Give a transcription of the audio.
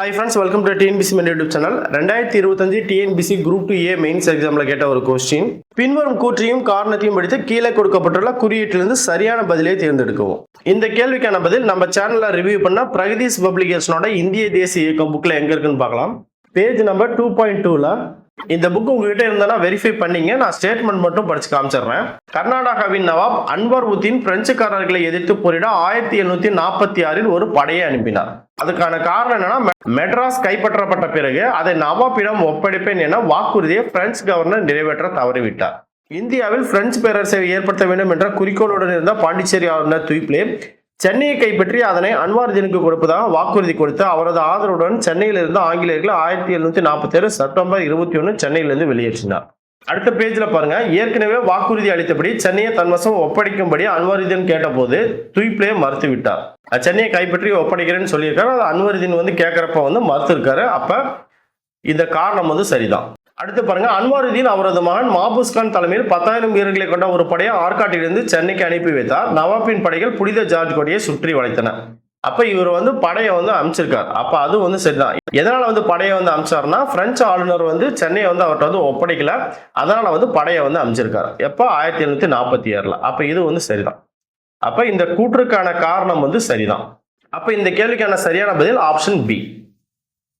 Hi friends welcome to TNPSC men YouTube channel ரெண்டாயிரத்தி இருபத்தஞ்சு TNPSC group two A mains எக்ஸாமில் கேட்ட ஒரு கொஸ்டின் பின்வரும் கூற்றையும் காரணத்தையும் படித்து கீழே கொடுக்கப்பட்டுள்ள குறியீட்டிலிருந்து சரியான பதிலை தேர்ந்தெடுக்கவும். இந்த கேள்விக்கான பதில் நம்ம சேனலில் ரிவ்யூ பண்ண பிரகதீஷ் பப்ளிகேஷனோட இந்திய தேசிய இயக்கம் புக்கில் எங்கே இருக்குன்னு பார்க்கலாம். பேஜ் நம்பர் டூ பாயிண்ட் டூவில் இந்த புக் உங்ககிட்ட இருந்தனா வெரிஃபை பண்ணீங்க. நான் ஸ்டேட்மெண்ட் மட்டும் படிச்சு காமிச்சிடுறேன். கர்நாடகாவின் நவாப் அன்வர் உத்தீன் பிரெஞ்சுக்காரர்களை எதிர்த்து போரிட ஆயிரத்தி எழுநூத்தி நாற்பத்தி ஆறில் ஒரு படையை அனுப்பினார். அதுக்கான காரணம் என்னன்னா மெட்ராஸ் கைப்பற்றப்பட்ட பிறகு அதை நவாப்பிடம் ஒப்படைப்பேன் என வாக்குறுதியை பிரெஞ்சு கவர்னர் நிறைவேற்ற தவறிவிட்டார். இந்தியாவில் பிரெஞ்சு பேரரசை ஏற்படுத்த வேண்டும் என்ற குறிக்கோளுடன் இருந்த பாண்டிச்சேரி ஆளுநர் துய்ப்ளே சென்னையை கைப்பற்றி அதனை அன்வார்தீனுக்கு கொடுப்பதாக வாக்குறுதி கொடுத்து அவரது ஆதரவுடன் சென்னையிலிருந்து ஆங்கிலேயர்கள் ஆயிரத்தி எழுநூத்தி நாற்பத்தி ஏழு செப்டம்பர் இருபத்தி ஒன்று சென்னையிலிருந்து வெளியேற்றினார். அடுத்த பேஜ்ல பாருங்க. ஏற்கனவே வாக்குறுதி அளித்தபடி சென்னையை தன்வசம் ஒப்படைக்கும்படி அன்வாரிதீன் கேட்டபோது துய்ப்ளே மறுத்து விட்டார் சென்னையை கைப்பற்றி ஒப்படைக்கிறேன்னு சொல்லியிருக்காரு. அது அன்வாரிதீன் வந்து கேட்கறப்ப வந்து மறுத்திருக்காரு. அப்ப இந்த காரணம் வந்து சரிதான். அடுத்து பாருங்க அன்வாருதீன் அவரது மகன் மாபூஸ் கான் தலைமையில் பத்தாயிரம் வீரர்களை கொண்ட ஒரு படையை ஆற்காட்டிலிருந்து சென்னைக்கு அனுப்பி வைத்தார். நவாப்பின் படைகள் புனித ஜார்ஜ் கொடியை சுற்றி வளைத்தன. அப்ப இவர் வந்து படையை வந்து அமைச்சிருக்கார். அப்ப அது வந்து சரிதான். எதனால வந்து படையை வந்து அமைச்சார்னா பிரெஞ்சு ஆளுநர் வந்து சென்னையை வந்து அவர்கிட்ட வந்து ஒப்படைக்கல. அதனால வந்து படையை வந்து அமைச்சிருக்காரு. எப்போ? ஆயிரத்தி எழுநூத்தி நாற்பத்தி ஏழுல அப்ப இது வந்து சரிதான். அப்ப இந்த கூற்றுக்கான காரணம் வந்து சரிதான். அப்ப இந்த கேள்விக்கான சரியான பதில் ஆப்ஷன் பி